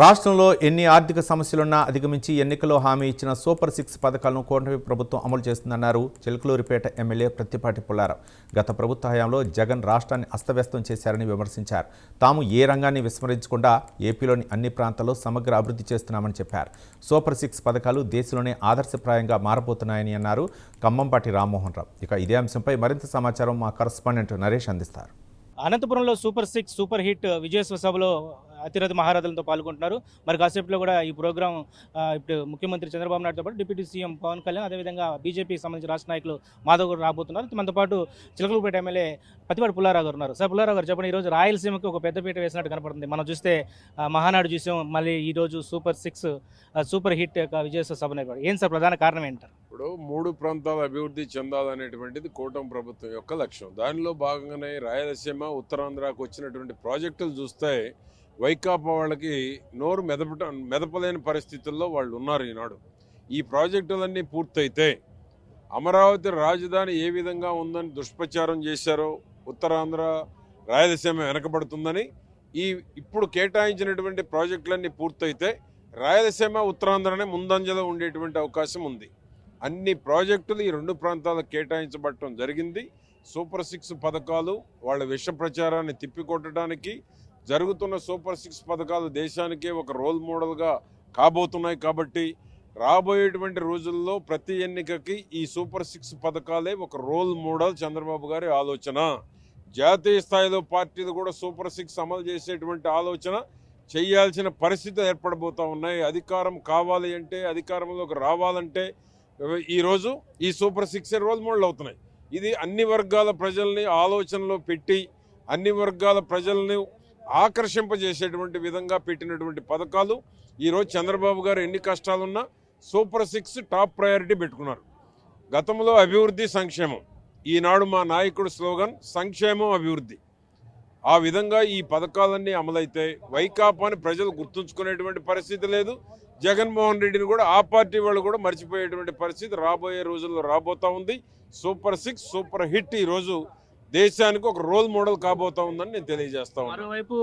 రాష్ట్రంలో ఎన్ని ఆర్థిక సమస్యలున్నా అధిగమించి ఎన్నికల్లో హామీ ఇచ్చిన సూపర్ సిక్స్ పథకాలను కూటమి ప్రభుత్వం అమలు చేస్తుందన్నారు చిలకలూరిపేట ఎమ్మెల్యే ప్రత్తిపాటి పుల్లారావు. గత ప్రభుత్వ హయాంలో జగన్ రాష్ట్రాన్ని అస్తవ్యస్తం చేశారని విమర్శించారు. తాము ఏ రంగాన్ని విస్మరించకుండా ఏపీలోని అన్ని ప్రాంతాల్లో సమగ్ర అభివృద్ధి చేస్తున్నామని చెప్పారు. సూపర్ సిక్స్ పథకాలు దేశంలోనే ఆదర్శప్రాయంగా మారబోతున్నాయని అన్నారు కమ్మంపాటి రామ్మోహన్ రావు. ఇక ఇదే అంశంపై మరింత సమాచారం మా కరస్పాండెంట్ నరేష్ అందిస్తారు. అనంతపురంలో సూపర్ సిక్స్ సూపర్ హిట్ విజయోత్సవ సభలో అతిరథ మహారథులతో పాల్గొంటున్నారు. మరి కాసేపులో కూడా ఈ ప్రోగ్రాం ఇప్పుడు ముఖ్యమంత్రి చంద్రబాబు నాయుడుతో పాటు డిప్యూటీ సీఎం పవన్ కళ్యాణ్ అదేవిధంగా బీజేపీకి సంబంధించిన రాష్ట్ర నాయకులు మాధవ్ గారు రాబోతున్నారు. మనతో పాటు చిలకలపేట ఎమ్మెల్యే పతిపాటి పుల్లారావు గారు ఉన్నారు. సార్ పుల్లారావు గారు చెప్పండి ఈరోజు రాయలసీమకి ఒక పెద్దపీట వేసినట్టు కనపడుతుంది. మనం చూస్తే మహానాడు చూసాం మళ్ళీ ఈరోజు సూపర్ సిక్స్ సూపర్ హిట్ యొక్క విజయోత్సవ సభ ఏం సార్ ప్రధాన కారణం ఏంటారు ఇప్పుడు మూడు ప్రాంతాల అభివృద్ధి చెందాలనేటువంటిది కూటమి ప్రభుత్వం యొక్క లక్ష్యం. దానిలో భాగంగానే రాయలసీమ ఉత్తరాంధ్రకు వచ్చినటువంటి ప్రాజెక్టులు చూస్తే వైకాపా వాళ్ళకి నోరు మెదపట మెదపలేని పరిస్థితుల్లో వాళ్ళు ఉన్నారు ఈనాడు. ఈ ప్రాజెక్టులన్నీ పూర్తయితే అమరావతి రాజధాని ఏ విధంగా ఉందని దుష్ప్రచారం చేశారో ఉత్తరాంధ్ర రాయలసీమ వెనకబడుతుందని ఈ ఇప్పుడు కేటాయించినటువంటి ప్రాజెక్టులన్నీ పూర్తయితే రాయలసీమ ఉత్తరాంధ్రనే ముందంజలో ఉండేటువంటి అవకాశం ఉంది. అన్ని ప్రాజెక్టులు ఈ రెండు ప్రాంతాలకు కేటాయించబడటం జరిగింది. సూపర్ సిక్స్ పథకాలు వాళ్ళ విష ప్రచారాన్ని తిప్పికొట్టడానికి జరుగుతున్న సూపర్ సిక్స్ పథకాలు దేశానికే ఒక రోల్ మోడల్గా కాబోతున్నాయి కాబట్టి రాబోయేటువంటి రోజుల్లో ప్రతి ఎన్నికకి ఈ సూపర్ సిక్స్ పథకాలే ఒక రోల్ మోడల్ చంద్రబాబు గారి ఆలోచన. జాతీయ స్థాయిలో పార్టీలు కూడా సూపర్ సిక్స్ అమలు చేసేటువంటి ఆలోచన చేయాల్సిన పరిస్థితి ఏర్పడబోతూ ఉన్నాయి. అధికారం కావాలి అంటే అధికారంలోకి రావాలంటే ఈరోజు ఈ సూపర్ సిక్స్ రోల్ మోడల్ అవుతున్నాయి. ఇది అన్ని వర్గాల ప్రజల్ని ఆలోచనలో పెట్టి అన్ని వర్గాల ప్రజల్ని ఆకర్షింపజేసేటువంటి విధంగా పెట్టినటువంటి పథకాలు ఈరోజు చంద్రబాబు గారు ఎన్ని కష్టాలున్నా సూపర్ సిక్స్ టాప్ ప్రయారిటీ పెట్టుకున్నారు. గతంలో అభివృద్ధి సంక్షేమం. ఈనాడు మా నాయకుడు స్లోగన్ సంక్షేమం అభివృద్ధి. ఆ విధంగా ఈ పథకాలన్నీ అమలైతే వైకాపాని ప్రజలు గుర్తుంచుకునేటువంటి పరిస్థితి లేదు. జగన్మోహన్ రెడ్డిని కూడా ఆ పార్టీ వాళ్ళు కూడా మర్చిపోయేటువంటి పరిస్థితి రాబోయే రోజుల్లో రాబోతా ఉంది. సూపర్ సిక్స్ సూపర్ హిట్ ఈ రోజు దేశానికి ఒక రోల్ మోడల్ కాబోతా ఉందని నేను తెలియజేస్తా మరోవైపు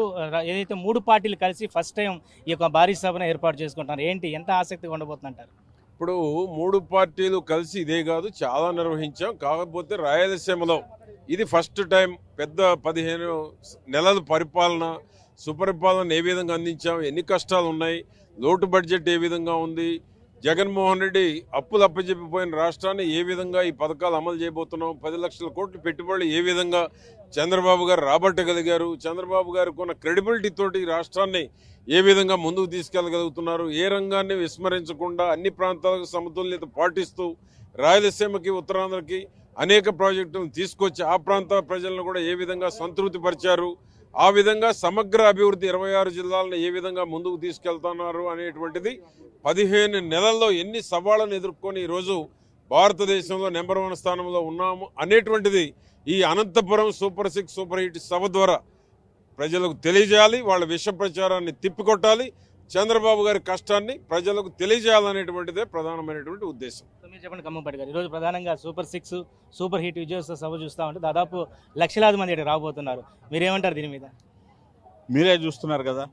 ఏదైతే మూడు పార్టీలు కలిసి ఫస్ట్ టైం ఈ యొక్క భారీ సభను ఏర్పాటు చేసుకుంటున్నారు ఏంటి ఎంత ఆసక్తిగా ఉండబోతుందంటారు? ఇప్పుడు మూడు పార్టీలు కలిసి ఇదే కాదు చాలా నిర్వహించాం. కాకపోతే రాయలసీమలో ఇది ఫస్ట్ టైం పెద్ద పదిహేను నెలల పరిపాలన సుపరిపాలన ఏ విధంగా అందించాం ఎన్ని కష్టాలు ఉన్నాయి లోటు బడ్జెట్ ఏ విధంగా ఉంది జగన్మోహన్ రెడ్డి అప్పులు అప్పచెప్పిపోయిన రాష్ట్రాన్ని ఏ విధంగా ఈ పథకాలు అమలు చేయబోతున్నాం పది లక్షల కోట్లు పెట్టుబడులు ఏ విధంగా చంద్రబాబు గారు రాబట్టగలిగారు చంద్రబాబు గారికి ఉన్న క్రెడిబిలిటీ తోటి రాష్ట్రాన్ని ఏ విధంగా ముందుకు తీసుకెళ్ళగలుగుతున్నారు? ఏ రంగాన్ని విస్మరించకుండా అన్ని ప్రాంతాలకు సమతుల్యత పాటిస్తూ రాయలసీమకి ఉత్తరాంధ్రకి అనేక ప్రాజెక్టులను తీసుకొచ్చి ఆ ప్రాంత ప్రజలను కూడా ఏ విధంగా సంతృప్తి పరిచారు ఆ విధంగా సమగ్ర అభివృద్ధి ఇరవై ఆరు జిల్లాలను ఏ విధంగా ముందుకు తీసుకెళ్తున్నారు అనేటువంటిది పదిహేను నెలల్లో ఎన్ని సవాళ్ళను ఎదుర్కొని ఈరోజు భారతదేశంలో నెంబర్ వన్ స్థానంలో ఉన్నాము అనేటువంటిది ఈ Anantapuram super six super hit సభ ద్వారా ప్రజలకు తెలియజేయాలి వాళ్ళ విష ప్రచారాన్ని తిప్పికొట్టాలి చంద్రబాబు గారి కష్టాన్ని ప్రజలకు తెలియజేయాలనేటువంటిదే ప్రధానమైనటువంటి ఉద్దేశం. మీరు చెప్పండి ఖమ్మంపేట గారు. ఈరోజు ప్రధానంగా సూపర్ సిక్స్ సూపర్ హిట్ విజయోత్సవ సభ చూస్తా ఉంటే దాదాపు లక్షలాది మంది ఇక్కడ రాబోతున్నారు. మీరేమంటారు దీని మీద? మీరే చూస్తున్నారు కదా.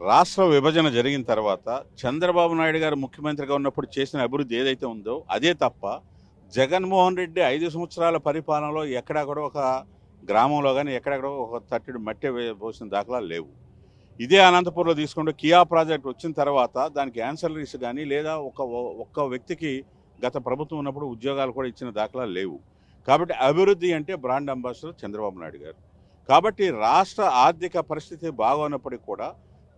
రాష్ట్ర విభజన జరిగిన తర్వాత చంద్రబాబు నాయుడు గారు ముఖ్యమంత్రిగా ఉన్నప్పుడు చేసిన అభివృద్ధి ఏదైతే ఉందో అదే తప్ప జగన్మోహన్ రెడ్డి ఐదు సంవత్సరాల పరిపాలనలో ఎక్కడా కూడా ఒక గ్రామంలో కానీ ఎక్కడెక్కడ ఒక తట్టెడు మట్టి పోసిన దాఖలాలు లేవు. ఇదే అనంతపురంలో తీసుకుంటే కియా ప్రాజెక్ట్ వచ్చిన తర్వాత దానికి యాన్సలరీస్ కానీ లేదా ఒక ఒక్క వ్యక్తికి గత ప్రభుత్వం ఉన్నప్పుడు ఉద్యోగాలు కూడా ఇచ్చిన దాఖలాలు లేవు. కాబట్టి అభివృద్ధి అంటే బ్రాండ్ అంబాసిడర్ చంద్రబాబు నాయుడు గారు. కాబట్టి రాష్ట్ర ఆర్థిక పరిస్థితి బాగోనప్పటికీ కూడా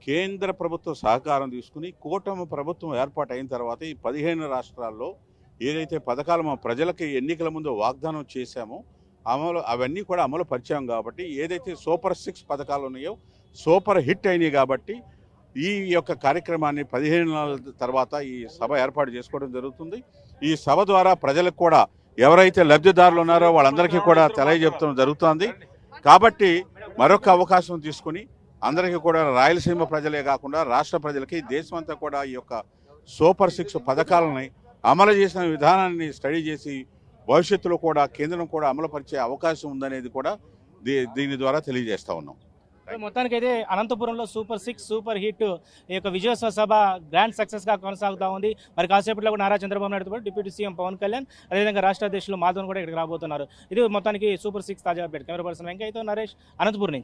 కేంద్ర ప్రభుత్వ సహకారం తీసుకుని కూటమి ప్రభుత్వం ఏర్పాటు అయిన తర్వాత ఈ పదిహేను రాష్ట్రాల్లో ఏదైతే పథకాలు మా ప్రజలకి ఎన్నికల ముందు వాగ్దానం చేశామో అమలు అవన్నీ కూడా అమలు పరిచాం కాబట్టి ఏదైతే సూపర్ సిక్స్ పథకాలు ఉన్నాయో సూపర్ హిట్ అయినాయి కాబట్టి ఈ యొక్క కార్యక్రమాన్ని పదిహేను నెలల తర్వాత ఈ సభ ఏర్పాటు చేసుకోవడం జరుగుతుంది. ఈ సభ ద్వారా ప్రజలకు కూడా ఎవరైతే లబ్ధిదారులు ఉన్నారో వాళ్ళందరికీ కూడా తెలియజెప్పడం జరుగుతుంది. కాబట్టి మరొక అవకాశం తీసుకుని అందరికీ కూడా రాయలసీమ ప్రజలే కాకుండా రాష్ట్ర ప్రజలకి దేశమంతా కూడా ఈ యొక్క సూపర్ సిక్స్ పథకాలని అమలు చేసిన విధానాన్ని స్టడీ చేసి భవిష్యత్తులో కూడా కేంద్రం కూడా అమలుపరిచే అవకాశం ఉందనేది కూడా దీ దీని ద్వారా తెలియజేస్తా ఉన్నాం. మొత్తానికి అయితే అనంతపురంలో సూపర్ సిక్స్ సూపర్ హిట్ ఈ యొక్క విజయోత్సవ సభ గ్రాండ్ సక్సెస్గా కొనసాగుతా ఉంది. మరి కాసేపట్లో కూడా నారా చంద్రబాబు నాయుడు కూడా డిప్యూటీ సీఎం పవన్ కళ్యాణ్ అదేవిధంగా రాష్ట్ర అధ్యక్షులు మాధవన్ కూడా ఇక్కడికి రాబోతున్నారు. ఇది మొత్తానికి సూపర్ సిక్స్ తాజా అప్డేట్. కెమెరా పర్సన్ వెంకయ్యతో నరేష్ అనంతపురం నుంచి.